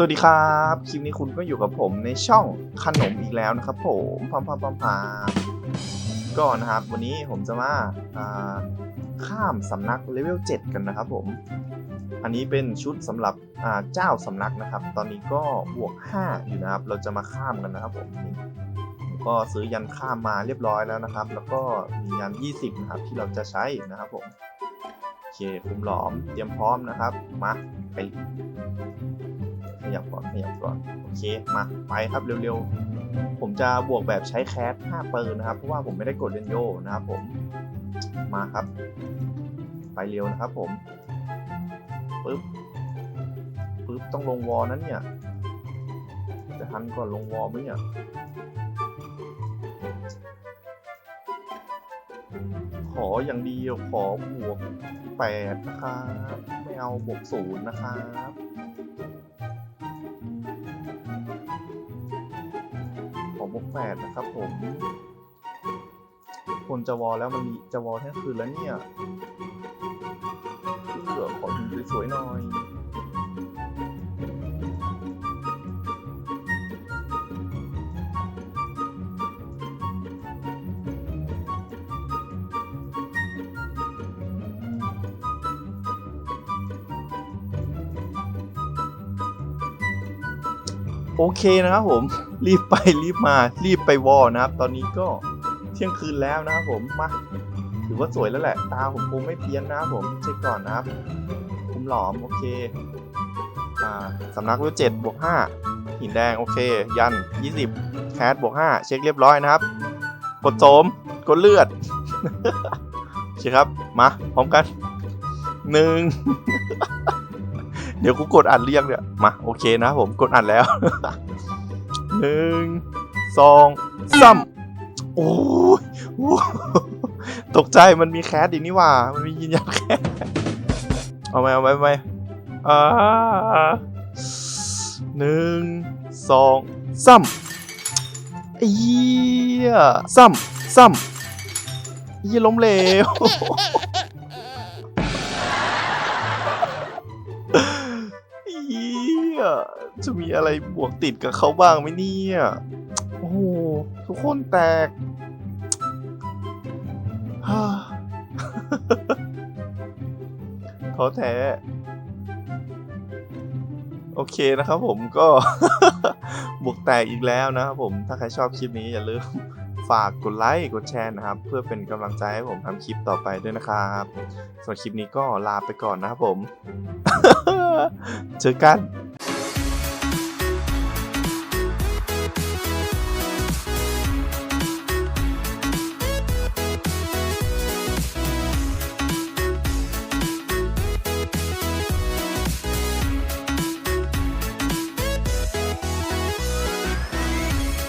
สวัสดีครับ คลิปนี้คุณก็อยู่กับผมในช่องขนมอีกแล้วนะครับ ผมพามพามพามพามก็นะครับ วันนี้ผมจะมาข้ามสำนักเลเวล7กันนะครับ ผม อันนี้เป็นชุดสำหรับเจ้าสำนักนะครับ ตอนนี้ก็บวก 5 อยู่นะครับ เราจะมาข้ามกันนะครับ ผมนี่ก็ซื้อยันข้ามมาเรียบร้อยแล้วนะครับ แล้วก็มียัน 20 นะครับ ที่เราจะใช้นะครับผมโอเคคุมหลอมเตรียมพร้อมนะครับมาไป ยับก่อนขยับก่อนโอเคมาไปครับเร็วๆ ผมจะบวกแบบใช้แคส5เปอร์นะครับ เพราะว่าผมไม่ได้กดเรนโยนะครับผมมาครับ ไปเร็วนะครับผมปึ๊บปึ๊บต้องลงวอลนั้นเนี่ย จะทันก่อนลงวอลไหมเนี่ยขออย่างเดียวขอบวกแปดนะครับ ไม่เอาบวกศูนย์นะครับ บวกแปดนะครับผมคนจะวอลแล้วมันมีจะวอลแท้คืนแล้วเนี่ยเกือขอถึงสวยๆหน่อย โอเคนะครับผมรีบไปรีบมารีบไปวอนะครับ ตอนนี้ก็เที่ยงคืนแล้วนะครับผมมาถือว่าสวยแล้วแหละ ตาผมคงไม่เพี้ยนนะครับผมเช็คก่อนนะครับคุมหลอมโอเคอ่าสำนักเวลเจ็ดบวกห้าหินแดงโอเค ยันยี่สิบแคสบวกห้าเช็คเรียบร้อยนะครับ กดโสมกดเลือดโอเคครับ มา พร้อมกันหนึ่ง เดี๋ยวกูกดอัดเรียงเนี่ยมาโอเคนะผมกดอัดแล้วหนึ่งสองสามโอ้ยโอ้ยตกใจมันมีแคสอีกนี่ว่า มันมียืนยันแคสเอาไหมเอาไหมเอาไหมอ่าหนึ่งสองสามเอียซ้ำซ้ำเอียล้มเหลว จะมีอะไรบวกติดกับเขาบ้างไหมเนี่ยโอ้โหทุกคนแตกท้อแท้ โอเคนะครับผมก็ บวกแตกอีกแล้วนะครับผมถ้าใครชอบคลิปนี้อย่าลืมฝากกดไลค์กดแชร์นะครับ เพื่อเป็นกำลังใจให้ผมทำคลิปต่อไปด้วยนะครับส่วนคลิปนี้ก็ลาไปก่อนนะครับผม เจอกัน